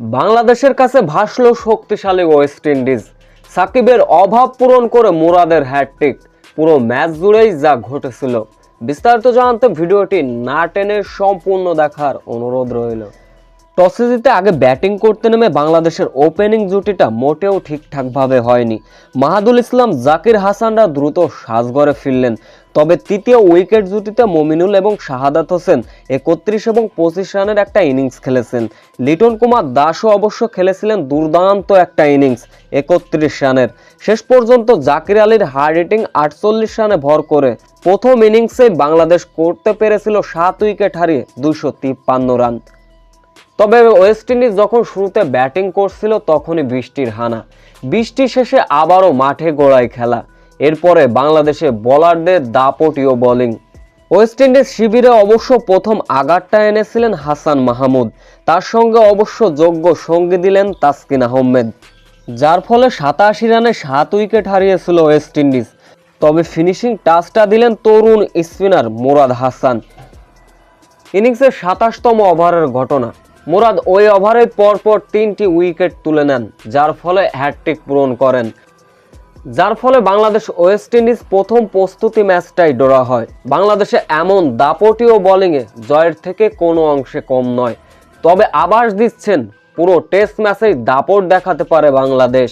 বাংলাদেশের কাছে ভাসল শক্তিশালী ওয়েস্ট ইন্ডিজ সাকিবের অভাব পূরণ করে মুরাদের হ্যাটট্রিক পুরো ম্যাচ জুড়েই যা ঘটেছিল। বিস্তারিত জানতে ভিডিওটি না টেনে সম্পূর্ণ দেখার অনুরোধ রইল। টসে জিতে আগে ব্যাটিং করতে নেমে বাংলাদেশের ওপেনিং জুটিটা মোটেও ঠিকঠাকভাবে হয়নি। মাহাদুল ইসলাম, জাকির হাসানরা দ্রুত সাজগড়ে ফিরলেন। তবে তৃতীয় উইকেট জুটিতে মমিনুল এবং শাহাদাত হোসেন একত্রিশ এবং পঁচিশ রানের একটা ইনিংস খেলেছেন। লিটন কুমার দাসও অবশ্য খেলেছিলেন দুর্দান্ত একটা ইনিংস, একত্রিশ রানের। শেষ পর্যন্ত জাকির আলীর হার রেটিং আটচল্লিশ রানে ভর করে প্রথম ইনিংসে বাংলাদেশ করতে পেরেছিল সাত উইকেট হারিয়ে দুশো তিপ্পান্ন রান। তবে ওয়েস্ট ইন্ডিজ যখন শুরুতে ব্যাটিং করছিল তখনই বৃষ্টির হানা। বৃষ্টি শেষে আবারও মাঠে গোড়ায় খেলা। এরপরে বাংলাদেশে বোলারদের দাপটীয় বোলিং। ওয়েস্ট ইন্ডিজ শিবিরে অবশ্য প্রথম আঘাতটা এনেছিলেন হাসান মাহমুদ। তার সঙ্গে অবশ্য যোগ্য সঙ্গী দিলেন তাসকিন আহমেদ। যার ফলে সাতাশি রানে সাত উইকেট হারিয়েছিল ওয়েস্ট ইন্ডিজ। তবে ফিনিশিং টাচটা দিলেন তরুণ স্পিনার মুরাদ হাসান। ইনিংসের সাতাশতম ওভারের ঘটনা। মুরাদ ওই ওভারে পরপর তিনটি উইকেট তুলে নেন, যার ফলে হ্যাটট্রিক পূরণ করেন। যার ফলে বাংলাদেশ ওয়েস্ট ইন্ডিজ প্রথম প্রস্তুতি ম্যাচটাই ডোরা হয়। বাংলাদেশে এমন দাপটীয় বলিংয়ে জয়ের থেকে কোনো অংশে কম নয়। তবে আবাস দিচ্ছেন, পুরো টেস্ট ম্যাচেই দাপট দেখাতে পারে বাংলাদেশ।